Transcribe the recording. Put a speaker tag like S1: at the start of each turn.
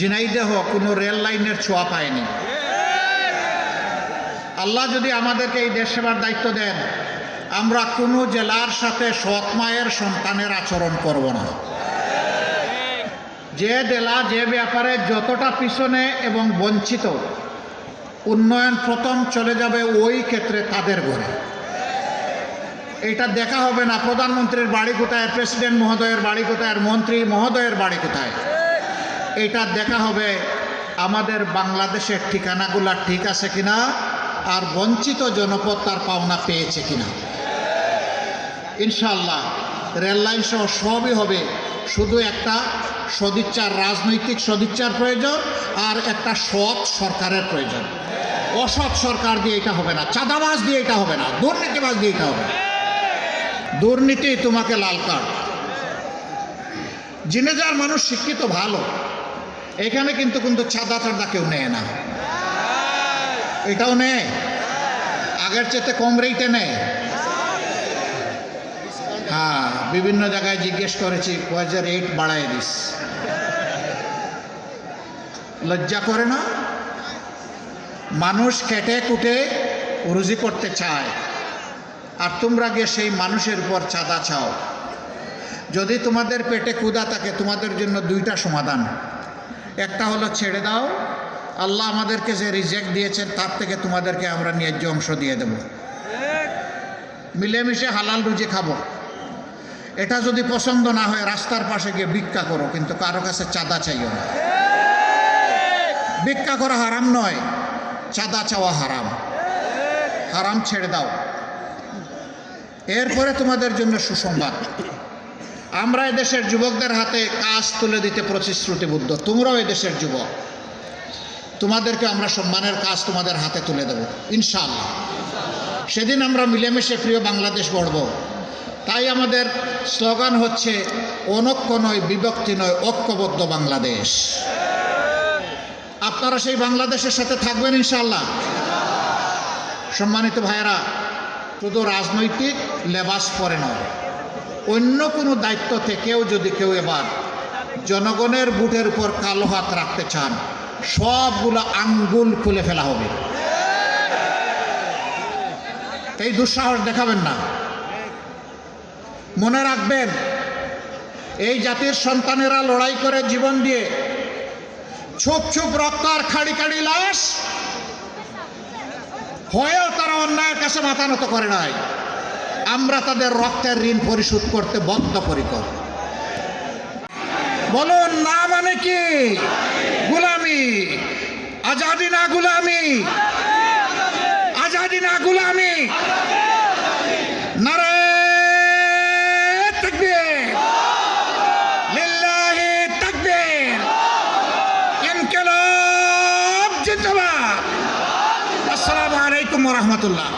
S1: ঝিনাইদেহ কোনো রেল লাইনের ছোঁয়া পায়নি। আল্লাহ যদি আমাদেরকে এই দেশ সেবার দায়িত্ব দেন, আমরা কোনো জেলার সাথে সৎ মায়ের সন্তানের আচরণ করব না। যে জেলা, যে ব্যাপারে যতটা পিছনে এবং বঞ্চিত, উন্নয়ন প্রথম চলে যাবে ওই ক্ষেত্রে তাদের ঘরে। এটা দেখা হবে না প্রধানমন্ত্রীর বাড়ি কোথায়, প্রেসিডেন্ট মহোদয়ের বাড়ি কোথায় মন্ত্রী মহোদয়ের বাড়ি কোথায়। এটা দেখা হবে আমাদের বাংলাদেশের ঠিকানাগুলা ঠিক আছে কিনা আর বঞ্চিত জনপদ তার পাওনা পেয়েছে কিনা। ইনশাল্লাহ রেললাইন সহ সবই হবে। শুধু একটা সদিচ্ছার, রাজনৈতিক সদিচ্ছার প্রয়োজন আর একটা সৎ সরকারের প্রয়োজন। অসৎ সরকার দিয়ে এটা হবে না, চাঁদাবাজ দিয়ে এটা হবে না, দুর্নীতিবাজ দিয়ে এটা হবে। না দুর্নীতি তোমাকে লাল কার্ড জিনেজার মানুষ শিক্ষিত ভালো এখানে কিন্তু কিন্তু চাঁদা চাঁদা কেউ নেয় না। এটাও নেয়। আগের চেতে কম রেটে নেয়। হ্যাঁ বিভিন্ন জায়গায় জিজ্ঞেস করেছি, কয় যে রেট বাড়ায় দিস? লজ্জা করে না? মানুষ কেটে কুটে রুজি করতে চায়। আর তোমরা গিয়ে সেই মানুষের উপর চাঁদা চাও। যদি তোমাদের পেটে ক্ষুধা থাকে, তোমাদের জন্য দুইটা সমাধান। একটা হলো ছেড়ে দাও। আল্লাহ আমাদেরকে যে রিজেক্ট দিয়েছেন, তার থেকে তোমাদেরকে আমরা ন্যায্য অংশ দিয়ে দেব। মিলেমিশে হালাল রুজি খাব। এটা যদি পছন্দ না হয়, রাস্তার পাশে গিয়ে ভিক্ষা করো, কিন্তু কারও কাছে চাঁদা চাইও না। ভিক্ষা করা হারাম নয়, চাঁদা চাওয়া হারাম। হারাম ছেড়ে দাও। এরপরে তোমাদের জন্য সুসংবাদ। আমরা এদেশের যুবকদের হাতে কাজ তুলে দিতে প্রতিশ্রুতিবদ্ধ। তোমরাও এদেশের যুবক। তোমাদেরকে আমরা সম্মানের কাজ তোমাদের হাতে তুলে দেব, ইনশাআল্লাহ। সেদিন আমরা মিলেমিশে প্রিয় বাংলাদেশ গড়ব। তাই আমাদের স্লোগান হচ্ছে অনক্য নয়, বিভক্তি নয়, ঐক্যবদ্ধ বাংলাদেশ। আপনারা সেই বাংলাদেশের সাথে থাকবেন ইনশাল্লাহ সম্মানিত ভাইয়েরা, শুধু রাজনৈতিক লেবাস পরে নয় অন্য কোনো দায়িত্ব থেকেও যদি কেউ এবার জনগণের বুটের উপর কালো হাত রাখতে চান, সবগুলো আঙ্গুল খুলে ফেলা হবে। এই দুঃসাহস দেখাবেন না। মনে রাখবেন, এই জাতির সন্তানেরা লড়াই করে জীবন দিয়ে ছুপ ছুপ রক্ত আর খাড়ি খাড়ি লাশ, হয়েও তারা অন্যায়ের কাছে মাথা নত করে নাই। আমরা তাদের রক্তের ঋণ পরিশোধ করতে বদ্ধপরিকর। বলুন, না মানে কি? গুলামি। আজাদি না গুলামি? আজাদি না গুলামি? রাহমাতুল্লাহ।